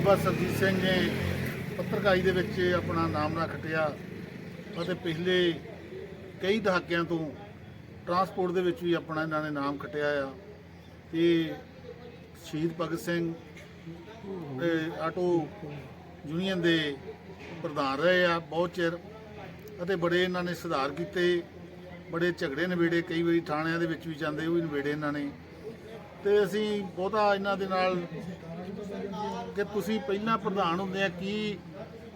ਬਾਬਾ ਸਰਜੀਤ ਸਿੰਘ ਨੇ ਪੱਤਰਕਾਰੀ ਦੇ ਵਿੱਚ ਆਪਣਾ ਨਾਮ ਨਾ ਖਟਿਆ ਅਤੇ ਪਿਛਲੇ ਕਈ ਦਹਾਕਿਆਂ ਤੋਂ ਟਰਾਂਸਪੋਰਟ ਦੇ ਵਿੱਚ ਵੀ ਆਪਣਾ ਇਹਨਾਂ ਨੇ ਨਾਮ ਖਟਿਆ ਆ ਤੇ ਸ਼ਹੀਦ ਭਗਤ ਸਿੰਘ ਆਟੋ ਯੂਨੀਅਨ ਦੇ ਪ੍ਰਧਾਨ ਰਹੇ ਆ ਬਹੁਤ ਚਿਰ ਅਤੇ ਬੜੇ ਇਹਨਾਂ ਨੇ ਸੁਧਾਰ ਕੀਤੇ, ਬੜੇ ਝਗੜੇ ਨਿਬੇੜੇ, ਕਈ ਵਾਰੀ ਥਾਣਿਆਂ ਦੇ ਵਿੱਚ ਵੀ ਜਾਂਦੇ ਉਹ ਵੀ ਨਿਬੇੜੇ ਇਹਨਾਂ ਨੇ। ਤੇ ਅਸੀਂ ਬਹੁਤਾ ਇਹਨਾਂ ਦੇ ਨਾਲ ਕਿ ਤੁਸੀਂ ਪਹਿਲਾਂ ਪ੍ਰਧਾਨ ਹੁੰਦੇ ਆ, ਕੀ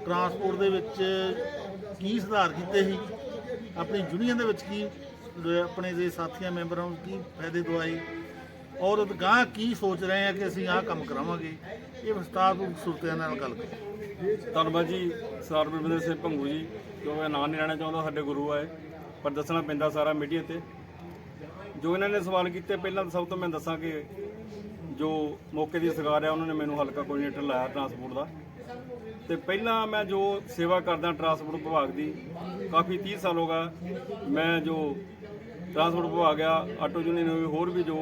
ਟਰਾਂਸਪੋਰਟ ਦੇ ਵਿੱਚ ਕੀ ਸੁਧਾਰ ਕੀਤੇ ਸੀ? ਆਪਣੀ ਯੂਨੀਅਨ ਦੇ ਵਿੱਚ ਕੀ ਆਪਣੇ ਦੇ ਸਾਥੀਆਂ, ਮੈਂਬਰਾਂ ਨੂੰ ਕੀ ਫਾਇਦੇ ਦਵਾਏ? ਔਰ ਗਾਂ ਕੀ ਸੋਚ ਰਹੇ ਆ ਕਿ ਅਸੀਂ ਆਹ ਕੰਮ ਕਰਾਵਾਂਗੇ? ਇਹ ਵਿਸਤਾਰਪੂਰਵਕ ਸੁਰਤਿਆਂ ਨਾਲ ਗੱਲ ਕਰੋ। ਧੰਨਵਾਦ ਜੀ, ਸਰਦਾਰ ਬਲਵਿੰਦਰ ਸਿੰਘ ਭੰਗੂ ਜੀ, ਜੋ ਮੈਂ ਨਾਂ ਨਹੀਂ ਲੈਣਾ ਚਾਹੁੰਦਾ, ਸਾਡੇ ਗੁਰੂ ਆਏ, ਪਰ ਦੱਸਣਾ ਪੈਂਦਾ ਸਾਰਾ ਮੀਡੀਆ ਤੇ। ਜੋ ਇਹਨਾਂ ਨੇ ਸਵਾਲ ਕੀਤੇ, ਪਹਿਲਾਂ ਤਾਂ ਸਭ ਤੋਂ ਮੈਂ ਦੱਸਾਂ ਕਿ ਜੋ ਮੌਕੇ ਦੀ ਸਰਕਾਰ ਹੈ, ਉਹਨਾਂ ਨੇ ਮੈਨੂੰ ਹਲਕਾ ਕੋਆਰਡੀਨੇਟਰ ਲਾਇਆ ਟਰਾਂਸਪੋਰਟ ਦਾ। ਤੇ ਪਹਿਲਾਂ ਮੈਂ ਜੋ ਸੇਵਾ ਕਰਦਾ ਟਰਾਂਸਪੋਰਟ ਵਿਭਾਗ ਦੀ, ਕਾਫੀ 30 ਸਾਲ ਹੋ ਗਿਆ ਮੈਂ ਜੋ ਟਰਾਂਸਪੋਰਟ ਵਿਭਾਗ ਆ ਆਟੋ ਯੂਨੀਅਨ ਹੋਈ ਹੋਰ ਵੀ ਜੋ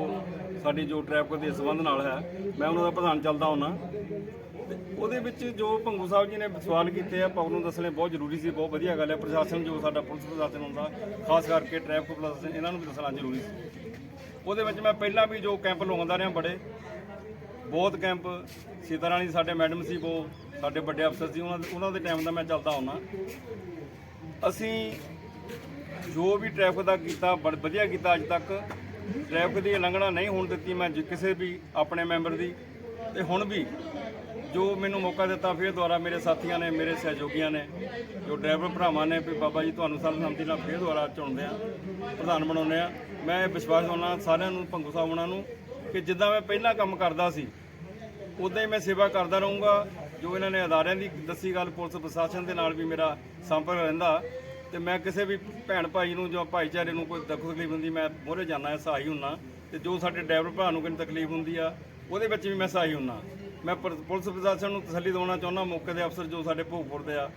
ਸਾਡੀ ਜੋ ਟ੍ਰੈਫਿਕ ਦੇ ਸੰਬੰਧ ਨਾਲ ਹੈ, ਮੈਂ ਉਹਨਾਂ ਦਾ ਪ੍ਰਧਾਨ ਚੱਲਦਾ ਹੁੰਨਾ ਤੇ ਉਹਦੇ ਵਿੱਚ ਜੋ ਭੰਗੂ ਸਾਹਿਬ ਜੀ ਨੇ ਸਵਾਲ ਕੀਤੇ ਆ ਪਬਲਿਕ ਨੂੰ ਦੱਸਣੇ ਬਹੁਤ ਜ਼ਰੂਰੀ ਸੀ, ਬਹੁਤ ਵਧੀਆ ਗੱਲ ਹੈ। ਪ੍ਰਸ਼ਾਸਨ ਜੋ ਸਾਡਾ ਪੁਲਿਸ ਪ੍ਰਸ਼ਾਸਨ ਹੁੰਦਾ, ਖਾਸ ਕਰਕੇ ਟ੍ਰੈਫਿਕ ਪ੍ਰਸ਼ਾਸਨ ਇਹਨਾਂ ਨੂੰ ਵੀ ਦੱਸਣਾ ਜ਼ਰੂਰੀ ਸੀ। ਉਹਦੇ ਵਿੱਚ ਮੈਂ ਪਹਿਲਾਂ ਵੀ ਜੋ ਕੈਂਪ ਲਗਾਉਂਦਾ ਰਿਹਾ ਬੜੇ ਬਹੁਤ ਕੈਂਪ ਸੀਤਾਰਾਣੀ ਸਾਡੇ ਮੈਡਮ ਸੀ, ਉਹ ਸਾਡੇ ਵੱਡੇ ਅਫਸਰ ਸੀ, ਉਹਨਾਂ ਦੇ ਉਹਨਾਂ ਦੇ ਟਾਈਮ ਦਾ ਮੈਂ ਚੱਲਦਾ ਹੁੰਨਾ ਅਸੀਂ ਜੋ ਵੀ ਟ੍ਰੈਫਿਕ ਦਾ ਕੀਤਾ, ਬੜ ਵਧੀਆ ਕੀਤਾ ਅੱਜ ਤੱਕ ਟ੍ਰੈਫਿਕ ਦੀ ਉਲੰਘਣਾ ਨਹੀਂ ਹੋਣ ਦਿੱਤੀ ਮੈਂ ਜ- ਕਿਸੇ ਵੀ ਆਪਣੇ ਮੈਂਬਰ ਦੀ। ਤੇ ਹੁਣ ਵੀ ਜੋ ਮੈਨੂੰ ਮੌਕਾ ਦਿੱਤਾ, ਫਿਰ ਦੁਆਰਾ ਮੇਰੇ ਸਾਥੀਆਂ ਨੇ, ਮੇਰੇ ਸਹਿਯੋਗੀਆਂ ਨੇ, ਜੋ ਡਰਾਈਵਰ ਭਰਾਵਾਂ ਨੇ, ਵੀ ਬਾਬਾ ਜੀ ਤੁਹਾਨੂੰ ਸਰਬਸੰਮਤੀ ਨਾਲ ਫਿਰ ਦੁਆਰਾ ਚੁਣਦੇ ਆ, ਪ੍ਰਧਾਨ ਬਣਾਉਂਦੇ ਆ। ਮੈਂ ਇਹ ਵਿਸ਼ਵਾਸ ਦਿਵਾਉਣਾ ਸਾਰਿਆਂ ਨੂੰ, ਭੰਗੂ ਸਾਹਿਬ ਉਹਨਾਂ ਨੂੰ ਕਿ ਜਿੱਦਾਂ ਮੈਂ ਪਹਿਲਾਂ ਕੰਮ ਕਰਦਾ ਸੀ, ਉਦਾਂ ਹੀ ਮੈਂ ਸੇਵਾ ਕਰਦਾ ਰਹੂੰਗਾ। ਜੋ ਇਹਨਾਂ ਨੇ ਅਦਾਰਿਆਂ ਦੀ ਦੱਸੀ ਗੱਲ, ਪੁਲਿਸ ਪ੍ਰਸ਼ਾਸਨ ਦੇ ਨਾਲ ਵੀ ਮੇਰਾ ਸੰਪਰਕ ਰਹਿੰਦਾ, ਤੇ ਮੈਂ ਕਿਸੇ ਵੀ ਭੈਣ ਭਾਈ ਨੂੰ ਜਾਂ ਭਾਈਚਾਰੇ ਨੂੰ ਕੋਈ ਦੁੱਖ ਤਕਲੀਫ ਹੁੰਦੀ, ਮੈਂ ਮੋਹਰੇ ਜਾਂਦਾ ਸਹਾਈ ਹੁੰਨਾ ਤੇ ਜੋ ਸਾਡੇ ਡਰਾਈਵਰ ਭਰਾ ਨੂੰ ਕੋਈ ਤਕਲੀਫ ਹੁੰਦੀ ਆ, ਉਹਦੇ ਵਿੱਚ ਵੀ ਮੈਂ ਸਹਾਈ ਹੁੰਨਾ ਮੈਂ ਪਰ- ਪੁਲਿਸ ਪ੍ਰਸ਼ਾਸਨ ਨੂੰ ਤਸੱਲੀ ਦਿਵਾਉਣਾ ਚਾਹੁੰਦਾ, ਮੌਕੇ ਦੇ ਅਫਸਰ ਜੋ ਸਾਡੇ ਭੋਗਪੁਰ ਦੇ ਆ,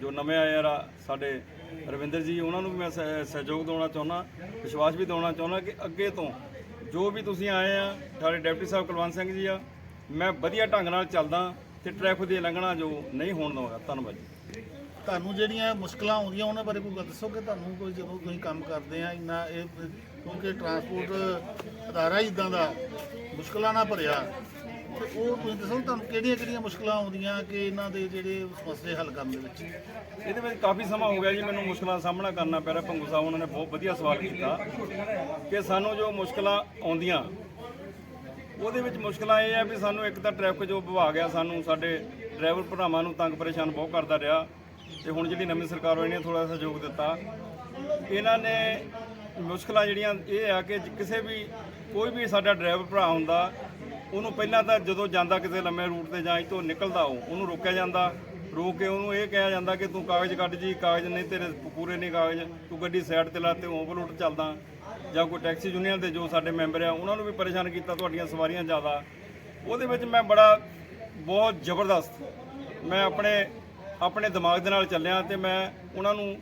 ਜੋ ਨਵੇਂ ਆਏ ਆ ਸਾਡੇ ਰਵਿੰਦਰ ਜੀ, ਉਹਨਾਂ ਨੂੰ ਵੀ ਮੈਂ ਸਹਿ- ਸਹਿਯੋਗ ਦਿਵਾਉਣਾ ਚਾਹੁੰਦਾ, ਵਿਸ਼ਵਾਸ ਵੀ ਦਿਵਾਉਣਾ ਚਾਹੁੰਦਾ ਕਿ ਅੱਗੇ ਤੋਂ ਜੋ ਵੀ ਤੁਸੀਂ ਆਏ ਆ ਸਾਡੇ ਡਿਪਟੀ ਸਾਹਿਬ ਕੁਲਵੰਤ ਸਿੰਘ ਜੀ ਆ, ਮੈਂ ਵਧੀਆ ਢੰਗ ਨਾਲ ਚੱਲਦਾ ਤੇ ਟ੍ਰੈਫਿਕ ਦੀ ਉਲੰਘਣਾ ਜੋ ਨਹੀਂ ਹੋਣ ਦਵਾਂਗਾ। ਧੰਨਵਾਦ ਜੀ। ਤੁਹਾਨੂੰ ਜਿਹੜੀਆਂ ਮੁਸ਼ਕਲਾਂ ਆਉਂਦੀਆਂ, ਉਹਨਾਂ ਬਾਰੇ ਕੋਈ ਗੱਲ ਦੱਸੋ ਕਿ ਤੁਹਾਨੂੰ ਕੋਈ ਜਦੋਂ ਤੁਸੀਂ ਕੰਮ ਕਰਦੇ ਆ, ਇੰਨਾ ਇਹ ਕਿਉਂਕਿ ਟਰਾਂਸਪੋਰਟ ਅਦਾਰਾ ਹੀ ਇਦਾਂ ਦਾ ਮੁਸ਼ਕਲਾਂ ਨਾਲ ਭਰਿਆ। ਉਹ ਤੁਸੀਂ ਦੱਸੋ ਤੁਹਾਨੂੰ ਕਿਹੜੀਆਂ ਕਿਹੜੀਆਂ ਮੁਸ਼ਕਲਾਂ ਆਉਂਦੀਆਂ ਕਿ ਇਹਨਾਂ ਦੇ ਜਿਹੜੇ ਮਸਲੇ ਹੱਲ ਕਰਨ ਦੇ ਵਿੱਚ? ਇਹਦੇ ਵਿੱਚ ਕਾਫੀ ਸਮਾਂ ਹੋ ਗਿਆ ਜੀ, ਮੈਨੂੰ ਮੁਸ਼ਕਲਾਂ ਦਾ ਸਾਹਮਣਾ ਕਰਨਾ ਪੈ ਰਿਹਾ। ਭੰਗੂ ਸਾਹਿਬ ਉਹਨਾਂ ਨੇ ਬਹੁਤ ਵਧੀਆ ਸਵਾਲ ਕੀਤਾ ਕਿ ਸਾਨੂੰ ਜੋ ਮੁਸ਼ਕਲਾਂ ਆਉਂਦੀਆਂ, ਉਹਦੇ ਵਿੱਚ ਮੁਸ਼ਕਲਾਂ ਇਹ ਆ ਵੀ ਸਾਨੂੰ ਇੱਕ ਤਾਂ ਟ੍ਰੈਫਿਕ ਜੋ ਵਿਭਾਗ ਆ, ਸਾਨੂੰ ਸਾਡੇ ਡਰਾਈਵਰ ਭਰਾਵਾਂ ਨੂੰ ਤੰਗ ਪਰੇਸ਼ਾਨ ਬਹੁਤ ਕਰਦਾ ਰਿਹਾ ਤੇ ਹੁਣ ਜਿਹੜੀ ਨਵੀਂ ਸਰਕਾਰ ਹੋਈ ਨੇ ਥੋੜਾ ਸਹਿਯੋਗ ਦਿੱਤਾ। ਇਹਨਾਂ ਨੇ ਮੁਸ਼ਕਲਾਂ ਜਿਹੜੀਆਂ, ਇਹ ਆ ਕਿ ਕਿਸੇ ਵੀ, ਕੋਈ ਵੀ ਸਾਡਾ ਡਰਾਈਵਰ ਭਰਾ ਹੁੰਦਾ ਉਹਨੂੰ ਪਹਿਲਾਂ ਤਾਂ ਜਦੋਂ ਜਾਂਦਾ ਕਿਸੇ ਲੰਮੇ ਰੂਟ ਤੇ ਜਾਂ ਇੱਥੋਂ ਨਿਕਲਦਾ ਉਹ, ਉਹਨੂੰ ਰੋਕਿਆ ਜਾਂਦਾ। ਰੋਕ ਕੇ ਉਹਨੂੰ ਇਹ ਕਿਹਾ ਜਾਂਦਾ ਕਿ ਤੂੰ ਕਾਗਜ਼ ਕੱਢ ਜੀ, ਕਾਗਜ਼ ਨਹੀਂ ਤੇਰੇ ਪੂਰੇ ਨਹੀਂ ਕਾਗਜ਼, ਤੂੰ ਗੱਡੀ ਸਾਈਡ ਤੇ ਲਾ ਤੇ ਓਵਰਲੋਡ ਚੱਲਦਾ। ਜਾਂ ਕੋਈ ਟੈਕਸੀ ਯੂਨੀਅਨ ਦੇ ਜੋ ਸਾਡੇ ਮੈਂਬਰ ਆ, ਉਹਨਾਂ ਨੂੰ ਵੀ ਪਰੇਸ਼ਾਨ ਕੀਤਾ ਤੁਹਾਡੀਆਂ ਸਵਾਰੀਆਂ ਜ਼ਿਆਦਾ। ਉਹਦੇ ਵਿੱਚ ਮੈਂ ਬੜਾ, ਬਹੁਤ ਜ਼ਬਰਦਸਤ, ਮੈਂ ਆਪਣੇ ਆਪਣੇ ਦਿਮਾਗ ਦੇ ਨਾਲ ਚੱਲਿਆ ਤੇ ਮੈਂ ਉਹਨਾਂ ਨੂੰ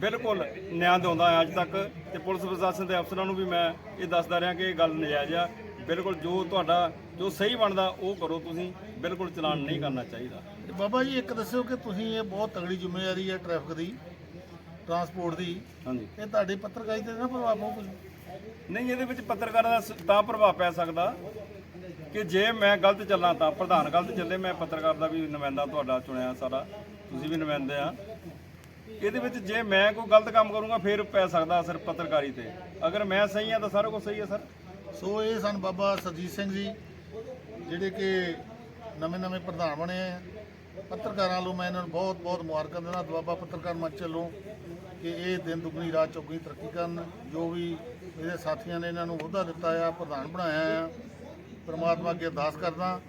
ਬਿਲਕੁਲ ਨਿਆਂ ਦਿਵਾਉਂਦਾ ਹਾਂ ਅੱਜ ਤੱਕ ਤੇ ਪੁਲਿਸ ਪ੍ਰਸ਼ਾਸਨ ਦੇ ਅਫਸਰਾਂ ਨੂੰ ਵੀ ਮੈਂ ਇਹ ਦੱਸਦਾ ਰਿਹਾ ਕਿ ਇਹ ਗੱਲ ਨਜਾਇਜ਼ ਆ। ਬਿਲਕੁਲ ਜੋ ਤੁਹਾਡਾ ਜੋ ਸਹੀ ਬਣਦਾ ਉਹ ਕਰੋ ਤੁਸੀਂ। ਬਿਲਕੁਲ ਚਲਾਨ ਨਹੀਂ ਕਰਨਾ ਚਾਹੀਦਾ। ਤੇ ਬਾਬਾ ਜੀ ਇੱਕ ਦੱਸਿਓ ਕਿ ਤੁਸੀਂ ਇਹ ਬਹੁਤ ਤਗੜੀ ਜ਼ਿੰਮੇਵਾਰੀ ਹੈ ਟ੍ਰੈਫਿਕ ਦੀ ਟਰਾਂਸਪੋਰਟ ਦੀ। ਹਾਂਜੀ। ਇਹ ਤੁਹਾਡੀ ਪੱਤਰਕਾਰੀ ਤੇ ਨਾ ਪ੍ਰਭਾਵ ਪਾਉ ਕੁਝ। ਨਹੀਂ ਇਹਦੇ ਵਿੱਚ ਪੱਤਰਕਾਰਾਂ ਦਾ ਸ- ਤਾਂ ਪ੍ਰਭਾਵ ਪੈ ਸਕਦਾ ਕਿ ਜੇ ਮੈਂ ਗਲਤ ਚੱਲਾਂ ਤਾਂ ਪ੍ਰਧਾਨ ਗਲਤ ਚੱਲੇ ਮੈਂ ਪੱਤਰਕਾਰ ਦਾ ਵੀ ਨੁਮਾਇੰਦਾ ਤੁਹਾਡਾ ਚੁਣਿਆ ਸਾਰਾ ਤੁਸੀਂ ਵੀ ਨੁਮਾਇੰਦੇ ਆ। ਇਹਦੇ ਵਿੱਚ ਜੇ ਮੈਂ ਕੋਈ ਗਲਤ ਕੰਮ ਕਰੂੰਗਾ ਫਿਰ ਪੈ ਸਕਦਾ ਅਸਰ ਪੱਤਰਕਾਰੀ ਤੇ। ਅਗਰ ਮੈਂ ਸਹੀ ਆ ਤਾਂ ਸਾਰਾ ਕੁਝ ਸਹੀ ਹੈ ਸਰ। ਸੋ ਇਹ ਸਨ ਬਾਬਾ ਸਰਜੀਤ ਸਿੰਘ ਜੀ ਜਿਹੜੇ ਕਿ ਨਵੇਂ ਨਵੇਂ ਪ੍ਰਧਾਨ ਬਣੇ ਆ। ਪੱਤਰਕਾਰਾਂ ਵੱਲੋਂ ਮੈਂ ਇਹਨਾਂ ਨੂੰ ਬਹੁਤ ਬਹੁਤ ਮੁਬਾਰਕਾਂ ਦਿੰਦਾ। ਦੁਆਬਾ ਪੱਤਰਕਾਰ ਮੰਚ ਵੱਲੋਂ ਕਿ ਇਹ ਦਿਨ ਦੁਗਣੀ ਰਾਤ ਚੌਗਣੀ ਤਰੱਕੀ ਕਰਨ ਜੋ ਵੀ ਇਹਦੇ ਸਾਥੀਆਂ ਨੇ ਇਹਨਾਂ ਨੂੰ ਅਹੁਦਾ ਦਿੱਤਾ ਆ ਪ੍ਰਧਾਨ ਬਣਾਇਆ ਆ। ਪਰਮਾਤਮਾ ਅੱਗੇ ਅਰਦਾਸ ਕਰਦਾ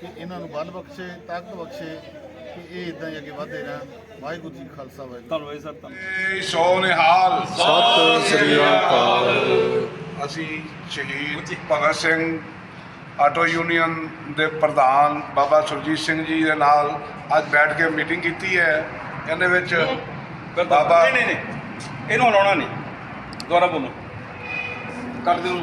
ਕਿ ਇਹਨਾਂ ਨੂੰ ਬਲ ਬਖਸ਼ੇ ਤਾਕਤ ਬਖਸ਼ੇ ਕਿ ਇਹ ਇਦਾਂ ਹੀ ਅੱਗੇ ਵਧਦੇ ਰਹਿਣ। ਵਾਹਿਗੁਰੂ ਜੀ ਖਾਲਸਾ ਵਾਹਿਗੁਰੂ ਧੰਨਵਾਦ ਜੀ ਸਰ ਧੰਨਵਾਦ ਸੋ ਨਿਹਾਲ ਸਤਿ ਸ੍ਰੀ ਅਕਾਲ। ਅਸੀਂ ਸ਼ਹੀਦ ਭਗਤ ਸਿੰਘ ਆਟੋ ਯੂਨੀਅਨ ਦੇ ਪ੍ਰਧਾਨ ਬਾਬਾ ਸੁਰਜੀਤ ਸਿੰਘ ਜੀ ਦੇ ਨਾਲ ਅੱਜ ਬੈਠ ਕੇ ਮੀਟਿੰਗ ਕੀਤੀ ਹੈ। ਇਹਦੇ ਵਿੱਚ ਬਾਬਾ ਨਹੀਂ ਨਹੀਂ ਇਹਨੂੰ ਹਲਾਉਣਾ ਨਹੀਂ। ਦੁਬਾਰਾ ਬੋਲੋ। ਕਰ ਦਿਓ